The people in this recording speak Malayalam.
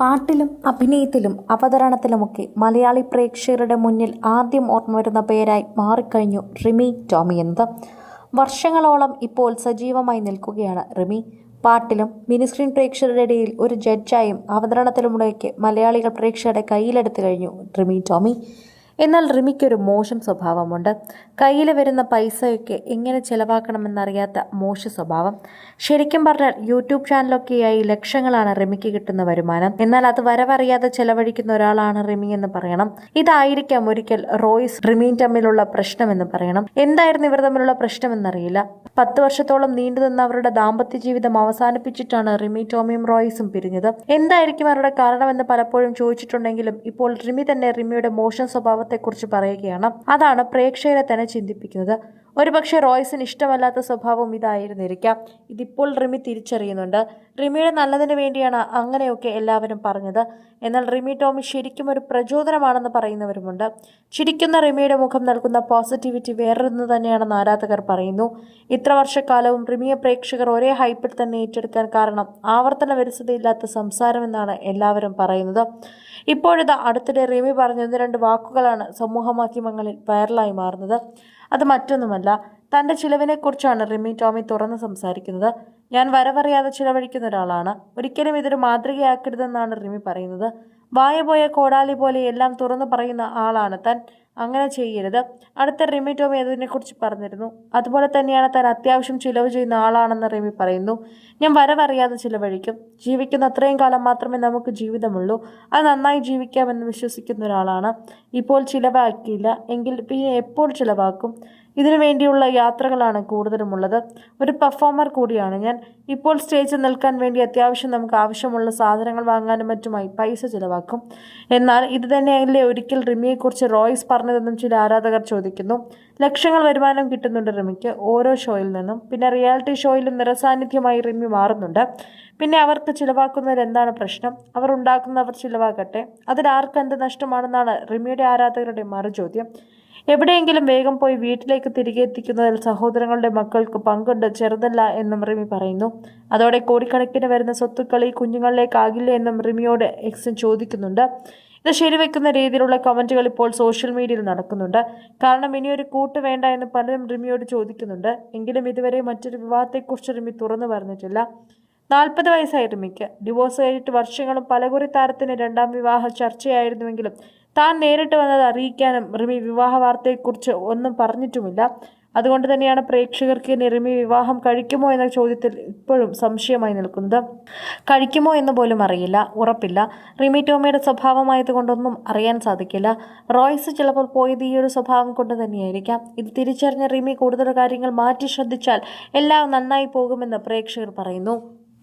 പാട്ടിലും അഭിനയത്തിലും അവതരണത്തിലുമൊക്കെ മലയാളി പ്രേക്ഷകരുടെ മുന്നിൽ ആദ്യം ഓർമ്മ വരുന്ന പേരായി മാറിക്കഴിഞ്ഞു റിമി ടോമി എന്നത്. വർഷങ്ങളോളം ഇപ്പോൾ സജീവമായി നിൽക്കുകയാണ് റിമി. പാട്ടിലും മിനിസ്ക്രീൻ പ്രേക്ഷകരുടെ ഇടയിൽ ഒരു ജഡ്ജായും അവതരണത്തിലുമൊക്കെ മലയാളികൾ പ്രേക്ഷകരുടെ കയ്യിലെടുത്തു കഴിഞ്ഞു റിമി ടോമി. എന്നാൽ റിമിക്കൊരു മോശം സ്വഭാവമുണ്ട്. കയ്യിൽ വരുന്ന പൈസയൊക്കെ എങ്ങനെ ചിലവാക്കണമെന്നറിയാത്ത മോശ സ്വഭാവം. ശരിക്കും പറഞ്ഞാൽ യൂട്യൂബ് ചാനലൊക്കെയായി ലക്ഷങ്ങളാണ് റിമിക്ക് കിട്ടുന്ന വരുമാനം. എന്നാൽ അത് വരവറിയാതെ ചെലവഴിക്കുന്ന ഒരാളാണ് റിമി എന്ന് പറയണം. ഇതായിരിക്കാം ഒരിക്കൽ റോയ്സ് റിമിയും തമ്മിലുള്ള പ്രശ്നമെന്ന് പറയണം. എന്തായിരുന്നു ഇവർ തമ്മിലുള്ള പ്രശ്നമെന്നറിയില്ല. പത്ത് വർഷത്തോളം നീണ്ടു നിന്ന അവരുടെ ദാമ്പത്യ ജീവിതം അവസാനിപ്പിച്ചിട്ടാണ് റിമി ടോമിയും റോയ്സും പിരിഞ്ഞത്. എന്തായിരിക്കും അവരുടെ കാരണമെന്ന് പലപ്പോഴും ചോദിച്ചിട്ടുണ്ടെങ്കിലും ഇപ്പോൾ റിമി തന്നെ റിമിയുടെ മോശം സ്വഭാവത്തെക്കുറിച്ച് പറയുകയാണ്. അതാണ് പ്രേക്ഷകരെ തന്നെ ചിന്തിപ്പിക്കുന്നത്. ഒരുപക്ഷെ റോയ്സിന് ഇഷ്ടമല്ലാത്ത സ്വഭാവം ഇതായിരുന്നിരിക്കാം. ഇതിപ്പോൾ റിമി തിരിച്ചറിയുന്നുണ്ട്. റിമിയുടെ നല്ലതിന് വേണ്ടിയാണ് അങ്ങനെയൊക്കെ എല്ലാവരും പറഞ്ഞത്. എന്നാൽ റിമി ടോമി ശരിക്കും ഒരു പ്രചോദനമാണെന്ന് പറയുന്നവരുമുണ്ട്. ചിരിക്കുന്ന റിമിയുടെ മുഖം നൽകുന്ന പോസിറ്റിവിറ്റി വേറൊന്ന് തന്നെയാണെന്ന് ആരാധകർ പറയുന്നു. ഇത്ര വർഷക്കാലവും റിമിയെ പ്രേക്ഷകർ ഒരേ ഹൈപ്പിൽ തന്നെ ഏറ്റെടുക്കാൻ കാരണം ആവർത്തന വിരസതയില്ലാത്ത സംസാരമെന്നാണ് എല്ലാവരും പറയുന്നത്. ഇപ്പോഴിതാ അടുത്തിടെ റിമി പറഞ്ഞ ഒന്ന് രണ്ട് വാക്കുകളാണ് സമൂഹ മാധ്യമങ്ങളിൽ വൈറലായി മാറുന്നത്. അത് മറ്റൊന്നുമല്ല തന്റെ ചിലവിനെക്കുറിച്ചാണ് റിമി ടോമി തുറന്ന് സംസാരിക്കുന്നത്. ഞാൻ വരവറിയാതെ ചിലവഴിക്കുന്ന ഒരാളാണ്. ഒരിക്കലും ഇതൊരു മാതൃകയാക്കരുതെന്നാണ് റിമി പറയുന്നത്. വായ പോയ കോടാലി പോലെ എല്ലാം തുറന്നു പറയുന്ന ആളാണ് താൻ. അങ്ങനെ ചെയ്യരുത്. അടുത്ത റിമി ടോമി അതിനെക്കുറിച്ച് പറഞ്ഞിരുന്നു. അതുപോലെ തന്നെയാണ് താൻ അത്യാവശ്യം ചിലവ് ചെയ്യുന്ന ആളാണെന്ന് റിമി പറയുന്നു. ഞാൻ വരവറിയാതെ ചിലവഴിക്കും. ജീവിക്കുന്ന അത്രയും കാലം മാത്രമേ നമുക്ക് ജീവിതമുള്ളൂ. അത് നന്നായി ജീവിക്കാമെന്ന് വിശ്വസിക്കുന്ന ഒരാളാണ്. ഇപ്പോൾ ചിലവാക്കിയില്ല. എങ്കിൽ പിന്നെ എപ്പോൾ ചിലവാക്കും? ഇതിനു വേണ്ടിയുള്ള യാത്രകളാണ് കൂടുതലുമുള്ളത്. ഒരു പെർഫോമർ കൂടിയാണ് ഞാൻ. ഇപ്പോൾ സ്റ്റേജിൽ നിൽക്കാൻ വേണ്ടി അത്യാവശ്യം നമുക്ക് ആവശ്യമുള്ള സാധനങ്ങൾ വാങ്ങാനും മറ്റുമായി പൈസ ചിലവാക്കും. എന്നാൽ ഇത് തന്നെയല്ലേ ഒരിക്കൽ റിമിയെക്കുറിച്ച് റോയ്സ് പറഞ്ഞതെന്നും ചില ആരാധകർ ചോദിക്കുന്നു. ലക്ഷങ്ങൾ വരുമാനം കിട്ടുന്നുണ്ട് റിമിക്ക് ഓരോ ഷോയിൽ നിന്നും. പിന്നെ റിയാലിറ്റി ഷോയിലും നിറസാന്നിധ്യമായി റിമി മാറുന്നുണ്ട്. പിന്നെ അവർക്ക് ചിലവാക്കുന്നതിൽ എന്താണ് പ്രശ്നം? അവർ ഉണ്ടാക്കുന്നവർ ചിലവാക്കട്ടെ അതിൽ ആർക്ക് നഷ്ടമാണെന്നാണ് റിമിയുടെ ആരാധകരുടെ മറുചോദ്യം. എവിടെയെങ്കിലും വേഗം പോയി വീട്ടിലേക്ക് തിരികെ എത്തിക്കുന്നതിൽ സഹോദരങ്ങളുടെ മക്കൾക്ക് പങ്കുണ്ട്. ചെറുതല്ല എന്നും റിമി പറയുന്നു. അതോടെ കോടിക്കണക്കിന് വരുന്ന സ്വത്തുക്കൾ ഈ കുഞ്ഞുങ്ങളിലേക്കാകില്ല എന്നും റിമിയോട് എക്സൻ ചോദിക്കുന്നുണ്ട്. ഇത് ശരിവെക്കുന്ന രീതിയിലുള്ള കമന്റുകൾ ഇപ്പോൾ സോഷ്യൽ മീഡിയയിൽ നടക്കുന്നുണ്ട്. കാരണം ഇനിയൊരു കൂട്ട് വേണ്ട എന്ന് പലരും റിമിയോട് ചോദിക്കുന്നുണ്ട്. എങ്കിലും ഇതുവരെ മറ്റൊരു വിവാഹത്തെക്കുറിച്ച് റിമി തുറന്നു പറഞ്ഞിട്ടില്ല. നാൽപ്പത് വയസ്സായി റിമിക്ക്. ഡിവോഴ്സ് കഴിഞ്ഞിട്ട് വർഷങ്ങളും പലകുറി താരത്തിന് രണ്ടാം വിവാഹ ചർച്ചയായിരുന്നുവെങ്കിലും താൻ നേരിട്ട് വന്നത് അറിയിക്കാനും റിമി വിവാഹ വാർത്തയെക്കുറിച്ച് ഒന്നും പറഞ്ഞിട്ടുമില്ല. അതുകൊണ്ട് തന്നെയാണ് പ്രേക്ഷകർക്ക് ഇനി റിമി വിവാഹം കഴിക്കുമോ എന്ന ചോദ്യത്തിൽ ഇപ്പോഴും സംശയമായി നിൽക്കുന്നത്. കഴിക്കുമോ എന്ന് പോലും അറിയില്ല ഉറപ്പില്ല. റിമി ടോമിയുടെ സ്വഭാവമായതുകൊണ്ടൊന്നും അറിയാൻ സാധിക്കില്ല. റോയ്സ് ചിലപ്പോൾ പോയത് ഈ ഒരു സ്വഭാവം കൊണ്ട് തന്നെയായിരിക്കാം. ഇത് തിരിച്ചറിഞ്ഞ റിമി കൂടുതൽ കാര്യങ്ങൾ മാറ്റി ശ്രദ്ധിച്ചാൽ എല്ലാം നന്നായി പോകുമെന്ന് പ്രേക്ഷകർ പറയുന്നു.